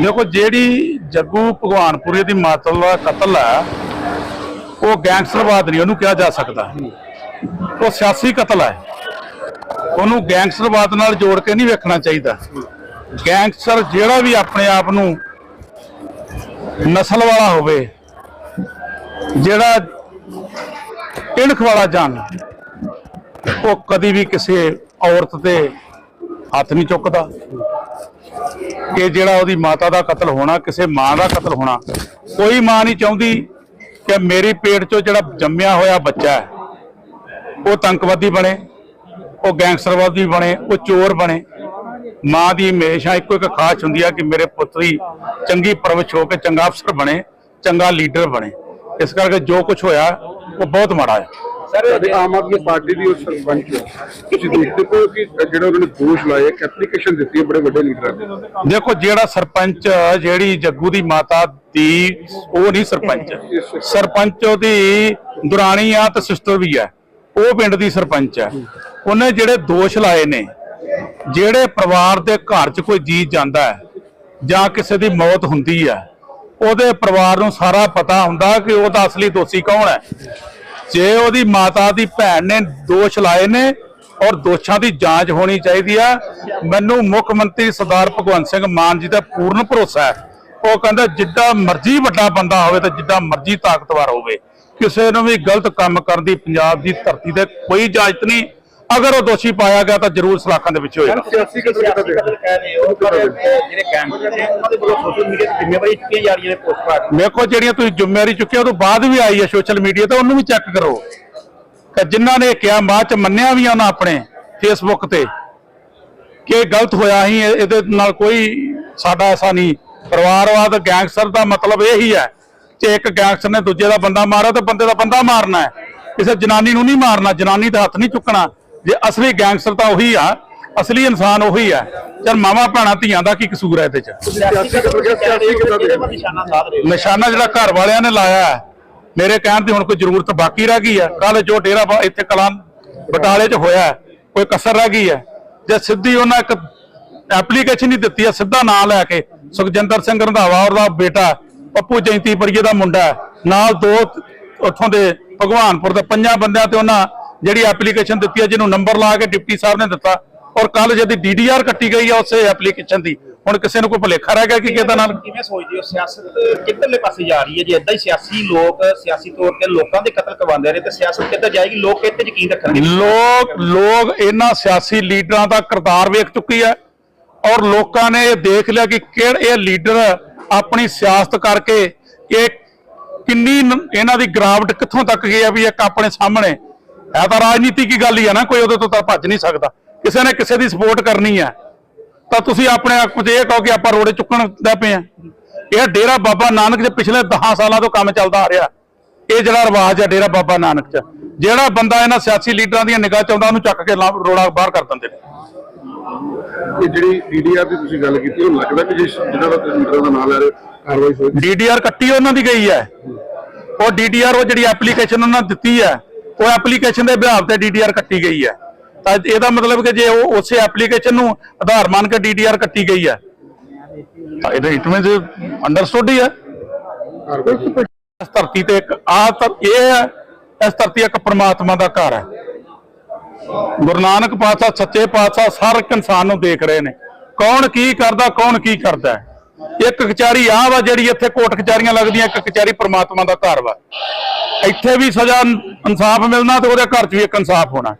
ਦੇਖੋ ਜਿਹੜੀ ਜੱਗੂ ਭਗਵਾਨਪੁਰੇ ਦੀ ਮਾਤਲ ਦਾ ਕਤਲ ਹੈ, ਉਹ ਗੈਂਗਸਟਰਵਾਦ ਨਹੀਂ, ਉਹਨੂੰ ਕਿਹਾ ਜਾ ਸਕਦਾ ਉਹ ਸਿਆਸੀ ਕਤਲ ਹੈ। ਉਹਨੂੰ ਗੈਂਗਸਟਰਵਾਦ ਨਾਲ ਜੋੜ ਕੇ ਨਹੀਂ ਵੇਖਣਾ ਚਾਹੀਦਾ। ਗੈਂਗਸਟਰ ਜਿਹੜਾ ਵੀ ਆਪਣੇ ਆਪ ਨੂੰ ਨਸਲ ਵਾਲਾ ਹੋਵੇ, ਜਿਹੜਾ ਇਣਖ ਵਾਲਾ ਜਾਨ, ਉਹ ਕਦੀ ਵੀ ਕਿਸੇ ਔਰਤ ਤੇ ਹੱਥ ਨਹੀਂ ਚੁੱਕਦਾ। ਕਿ ਜਿਹੜਾ ਉਹਦੀ ਮਾਤਾ ਦਾ ਕਤਲ ਹੋਣਾ, ਕਿਸੇ ਮਾਂ ਦਾ ਕਤਲ ਹੋਣਾ, ਕੋਈ ਮਾਂ ਨਹੀਂ ਚਾਹੁੰਦੀ ਕਿ ਮੇਰੀ ਪੇਟ 'ਚੋਂ ਜਿਹੜਾ ਜੰਮਿਆ ਹੋਇਆ ਬੱਚਾ ਹੈ, ਉਹ ਤੰਕਵਾਦੀ ਬਣੇ, ਉਹ ਗੈਂਗਸਟਰਵਾਦੀ ਬਣੇ, ਉਹ ਚੋਰ ਬਣੇ। ਮਾਂ ਦੀ ਹਮੇਸ਼ਾ ਇੱਕੋ ਇੱਕ ਖਾਸ਼ ਹੁੰਦੀ ਆ ਕਿ ਮੇਰੇ ਪੁੱਤ ਦੀ ਚੰਗੀ ਪਰਵਿਸ਼ ਹੋ ਕੇ ਚੰਗਾ ਅਫਸਰ ਬਣੇ, ਚੰਗਾ ਲੀਡਰ ਬਣੇ। ਇਸ ਕਰਕੇ ਜੋ ਕੁਝ ਹੋਇਆ, ਉਹ ਬਹੁਤ ਮਾੜਾ ਹੈ। ਸਾਡੇ ਆਮ ਆਦਮੀ ਪਾਰਟੀ ਦੀ ਉਹ ਸਰਪੰਚ ਹੈ ਤੁਸੀਂ ਦੇਖਦੇ ਹੋ ਕਿ ਜਿਹੜੇ ਉਹਨਾਂ ਨੇ ਦੋਸ਼ ਲਾਏ ਇੱਕ ਐਪਲੀਕੇਸ਼ਨ ਦਿੱਤੀ ਹੈ ਬੜੇ ਵੱਡੇ ਲੀਡਰਾਂ ਨੇ। ਦੇਖੋ ਜਿਹੜਾ ਸਰਪੰਚ ਜਿਹੜੀ ਜੱਗੂ ਦੀ ਮਾਤਾ ਦੀ ਉਹ ਨਹੀਂ ਸਰਪੰਚ। ਸਰਪੰਚ ਉਹਦੀ ਦੁਰਾਣੀ ਆ ਤੇ ਸਿਸਟਰ ਵੀ ਹੈ ਉਹ ਪਿੰਡ ਦੀ ਸਰਪੰਚ ਹੈ ਉਹਨੇ ਜਿਹੜੇ ਦੋਸ਼ ਲਾਏ ਨੇ ਜਿਹੜੇ ਪਰਿਵਾਰ ਦੇ ਘਰ 'ਚ ਕੋਈ ਜੀ ਜਾਂਦਾ ਹੈ ਜਾਂ ਕਿਸੇ ਦੀ ਮੌਤ ਹੁੰਦੀ ਹੈ ਉਹਦੇ ਪਰਿਵਾਰ ਨੂੰ ਸਾਰਾ ਪਤਾ ਹੁੰਦਾ ਕਿ ਉਹਦਾ ਅਸਲੀ ਦੋਸ਼ੀ ਕੌਣ ਹੈ। ਜੇ ਉਹਦੀ ਮਾਤਾ ਦੀ ਭੈਣ ਨੇ ਦੋਸ਼ ਲਾਏ ਨੇ ਔਰ ਦੋਸ਼ਾਂ ਦੀ ਜਾਂਚ ਹੋਣੀ ਚਾਹੀਦੀ ਆ, ਮੈਨੂੰ ਮੁੱਖ ਮੰਤਰੀ ਸਰਦਾਰ ਭਗਵੰਤ ਸਿੰਘ ਮਾਨ ਜੀ ਦਾ ਪੂਰਨ ਭਰੋਸਾ ਹੈ। ਉਹ ਕਹਿੰਦਾ, ਜਿੱਡਾ ਮਰਜ਼ੀ ਵੱਡਾ ਬੰਦਾ ਹੋਵੇ ਤੇ ਜਿੱਡਾ ਮਰਜ਼ੀ ਤਾਕਤਵਰ ਹੋਵੇ, ਕਿਸੇ ਨੂੰ ਵੀ ਗਲਤ ਕੰਮ ਕਰਨ ਦੀ ਪੰਜਾਬ ਦੀ ਧਰਤੀ ਤੇ ਕੋਈ ਇਜਾਜ਼ਤ ਨਹੀਂ। ਅਗਰ ਉਹ ਦੋਸ਼ੀ ਪਾਇਆ ਗਿਆ ਤਾਂ ਜ਼ਰੂਰ ਸਲਾਖਾਂ ਦੇ ਵਿੱਚ ਹੋਏਗਾ। ਸਿਆਸੀ ਕਤਲ ਹੋ ਪਰ ਜਿਹੜੇ ਗੈਂਗਸਟਰ ਨੇ ਉਹਨਾਂ ਦੇ ਵੱਲੋਂ ਸੋਸ਼ਲ ਮੀਡੀਆ ਤੇ ਜ਼ਿੰਮੇਵਾਰੀ ਚੁੱਕੀਆਂ ਜਾ ਰਹੀਆਂ ਨੇ ਪੋਸਟਮਾਰਟਮ ਵੇਖੋ ਜਿਹੜੀਆਂ ਤੁਸੀਂ ਜ਼ਿੰਮੇਵਾਰੀ ਚੁੱਕੀ ਉਹ ਤੋਂ ਬਾਅਦ ਵੀ ਆਈ ਹੈ ਸੋਸ਼ਲ ਮੀਡੀਆ ਤੇ ਉਹਨੂੰ ਵੀ ਚੈੱਕ ਕਰੋ। ਕਿ ਜਿਨ੍ਹਾਂ ਨੇ ਕਿਹਾ ਬਾਅਦ ਚ ਮੰਨਿਆ ਵੀ ਉਹਨਾਂ ਆਪਣੇ ਫੇਸਬੁੱਕ ਤੇ ਕਿ ਗਲਤ ਹੋਇਆ ਹੀ ਇਹਦੇ ਨਾਲ ਕੋਈ ਸਾਡਾ ਐਸਾ ਨਹੀਂ। ਪਰਿਵਾਰਵਾਦ ਗੈਂਗਸਟਰ ਦਾ ਮਤਲਬ ਇਹ ਹੀ ਹੈ ਕਿ ਇੱਕ ਗੈਂਗਸਟਰ ਨੇ ਦੂਜੇ ਦਾ ਬੰਦਾ ਮਾਰਿਆ ਤੇ ਬੰਦੇ ਦਾ ਬੰਦਾ ਮਾਰਨਾ ਹੈ। ਕਿਸੇ ਜਨਾਨੀ ਨੂੰ ਨਹੀਂ ਮਾਰਨਾ ਜਨਾਨੀ ਦਾ ਹੱਥ ਨਹੀਂ ਚੁੱਕਣਾ। ਜੇ ਅਸਲੀ ਗੈਂਗਸਟਰ ਤਾਂ ਉਹੀ ਆ ਅਸਲੀ ਇਨਸਾਨ ਉਹੀ ਹੈ ਚਲ ਮਾਵਾ ਭੈਣਾਂ ਧੀਆਂ ਦਾ ਕੀ ਕਸੂਰ ਹੈ ਇਹਦੇ ਚ? ਨਿਸ਼ਾਨਾ ਜਿਹੜਾ ਘਰ ਵਾਲਿਆਂ ਨੇ ਲਾਇਆ ਹੈ, ਮੇਰੇ ਕਹਿਣ ਦੀ ਹੁਣ ਕੋਈ ਜ਼ਰੂਰਤ ਬਾਕੀ ਰਹਿ ਗਈ ਹੈ ਕੱਲ ਜੋ ਡੇਰਾ ਇੱਥੇ ਕਲਾਂ ਬਟਾਲੇ 'ਚ ਹੋਇਆ ਕੋਈ ਕਸਰ ਰਹਿ ਗਈ ਹੈ। ਜੇ ਸਿੱਧੀ ਉਹਨਾਂ ਇੱਕ ਐਪਲੀਕੇਸ਼ਨ ਹੀ ਦਿੱਤੀ ਹੈ ਸਿੱਧਾ ਨਾਂ ਲੈ ਕੇ ਸੁਖਜਿੰਦਰ ਸਿੰਘ ਰੰਧਾਵਾ ਔਰ ਦਾ ਬੇਟਾ ਪੱਪੂ ਜੈਂਤੀਪੁਰੀਏ ਦਾ ਮੁੰਡਾ ਨਾਲ ਦੋ ਉੱਥੋਂ ਦੇ ਭਗਵਾਨਪੁਰ ਦੇ ਪੰਜਾਂ ਬੰਦਿਆਂ ਤੇ ਉਹਨਾਂ ਜਿਹੜੀ ਐਪਲੀਕੇਸ਼ਨ ਦਿੱਤੀ ਹੈ ਜਿਹਨੂੰ ਨੰਬਰ ਲਾ ਕੇ ਡਿਪਟੀ ਸਾਹਿਬ ਨੇ ਦਿੱਤਾ ਔਰ ਕੱਲ ਜਦ ਡੀਡੀਆਰ ਕੱਟੀ ਗਈ ਹੈ ਉਸੇ ਐਪਲੀਕੇਸ਼ਨ ਦੀ। ਹੁਣ ਕਿਸੇ ਨੂੰ ਕੋਈ ਭੁਲੇਖਾ ਰਹਿ ਗਿਆ ਕਿ ਕਿਹਦਾ ਨਾਲ ਕਿਵੇਂ ਸੋਚਦੇ ਹੋ? ਸਿਆਸਤ ਕਿੱਧਰਲੇ ਪਾਸੇ ਜਾ ਰਹੀ ਹੈ? ਜੇ ਇਦਾਂ ਹੀ ਸਿਆਸੀ ਲੋਕ ਸਿਆਸੀ ਤੌਰ ਤੇ ਲੋਕਾਂ ਦੇ ਕਤਲ ਕਰਵਾਉਂਦੇ ਰਹੇ ਤੇ ਸਿਆਸਤ ਕਿੱਧਰ ਜਾਏਗੀ? ਲੋਕ ਕਿੱਥੇ ਯਕੀਨ ਰੱਖਣਗੇ ਲੋਕ ਲੋਕ ਇਹਨਾਂ ਸਿਆਸੀ ਲੀਡਰਾਂ ਦਾ ਕਿਰਦਾਰ ਵੇਖ ਚੁੱਕੀ ਹੈ ਔਰ ਲੋਕਾਂ ਨੇ ਇਹ ਦੇਖ ਲਿਆ ਕਿ ਕਿਹੜੇ ਇਹ ਲੀਡਰ ਆਪਣੀ ਸਿਆਸਤ ਕਰਕੇ ਇਹ ਕਿੰਨੀ ਇਹਨਾਂ ਦੀ ਗਰਾਵਟ ਕਿੱਥੋਂ ਤੱਕ ਗਈ ਹੈ ਵੀ ਇੱਕ ਆਪਣੇ ਸਾਹਮਣੇ ਇਹ ਤਾਂ ਰਾਜਨੀਤੀ ਕੀ ਗੱਲ ਹੀ ਹੈ ਨਾ ਕੋਈ ਉਹਦੇ ਤੋਂ ਤਾਂ ਭੱਜ ਨਹੀਂ ਸਕਦਾ। ਕਿਸੇ ਨੇ ਕਿਸੇ ਦੀ ਸਪੋਰਟ ਕਰਨੀ ਹੈ ਤਾਂ ਤੁਸੀਂ ਆਪਣੇ ਆਪ ਨੂੰ ਇਹ ਕਹੋ ਕਿ ਆਪਾਂ ਰੋੜੇ ਚੁੱਕਣ ਦਾ ਪਏ ਆ। ਇਹ ਡੇਰਾ ਬਾਬਾ ਨਾਨਕ ਦੇ ਪਿਛਲੇ 10 ਸਾਲਾਂ ਤੋਂ ਕੰਮ ਚੱਲਦਾ ਆ ਰਿਹਾ। ਇਹ ਜਿਹੜਾ ਰਿਵਾਜ ਹੈ ਡੇਰਾ ਬਾਬਾ ਨਾਨਕ ਚ ਜਿਹੜਾ ਬੰਦਾ ਇਹਨਾਂ ਸਿਆਸੀ ਲੀਡਰਾਂ ਦੀਆਂ ਨਿਗਾਹ ਚ ਆਉਂਦਾ ਉਹਨੂੰ ਚੱਕ ਕੇ ਰੋੜਾ ਬਾਹਰ ਕਰ ਦਿੰਦੇ ਨੇ। ਇਹ ਜਿਹੜੀ ਡੀਡੀਆਰ ਦੀ ਤੁਸੀਂ ਗੱਲ ਕੀਤੀ ਉਹ ਲੱਗਦਾ ਕਿ ਜਿਹੜਾ ਦਾ ਲੀਡਰਾਂ ਦਾ ਨਾਮ ਲੈ ਰਹੇ ਕਾਰਵਾਈ ਹੋਏਗੀ ਡੀਡੀਆਰ ਕੱਟੀ ਉਹਨਾਂ ਦੀ ਗਈ ਹੈ। ਉਹ ਡੀਡੀਆਰ ਉਹ ਜਿਹੜੀ ਐਪਲੀਕੇਸ਼ਨ ਉਹਨਾਂ ਦਿੱਤੀ ਹੈ ਉਹ ਐਪਲੀਕੇਸ਼ਨ ਦੇ ਬਿਹਾਵ ਤੇ ਡੀਡੀਆਰ ਕੱਟੀ ਗਈ ਹੈ। ਤਾਂ ਇਹਦਾ ਮਤਲਬ ਕਿ ਜੇ ਉਹ ਉਸੇ ਐਪਲੀਕੇਸ਼ਨ ਨੂੰ ਆਧਾਰ ਮੰਨ ਕੇ ਡੀਡੀਆਰ ਕੱਟੀ ਗਈ ਹੈ। ਤਾਂ ਇਹਦਾ ਇਟ ਮੀਨਸ ਅੰਡਰਸਟੂਡ ਹੀ ਹੈ। ਇਸ ਧਰਤੀ ਤੇ ਇੱਕ ਆ ਇਹ ਹੈ, ਇਸ ਧਰਤੀ ਇੱਕ ਪ੍ਰਮਾਤਮਾ ਦਾ ਘਰ ਹੈ। ਗੁਰੂ ਨਾਨਕ ਪਾਤਸ਼ਾਹ, ਸੱਚੇ ਪਾਤਸ਼ਾਹ ਹਰ ਇੱਕ ਇਨਸਾਨ ਨੂੰ ਦੇਖ ਰਹੇ ਨੇ। ਕੌਣ ਕੀ ਕਰਦਾ, ਕੌਣ ਕੀ ਕਰਦਾ ਇੱਕ ਕਚਹਿਰੀ ਆ ਵਾ ਜਿਹੜੀ ਇੱਥੇ ਕੋਟ ਕਚਹਿਰੀਆਂ ਲੱਗਦੀਆਂ, ਇੱਕ ਕਚਹਿਰੀ ਪ੍ਰਮਾਤਮਾ ਦਾ ਘਰ ਵਾ। ਇੱਥੇ ਵੀ ਸਜ਼ਾ ਇਨਸਾਫ ਮਿਲਣਾ ਤੇ ਉਹਦੇ ਘਰ 'ਚ ਵੀ ਇੱਕ ਇਨਸਾਫ ਹੋਣਾ।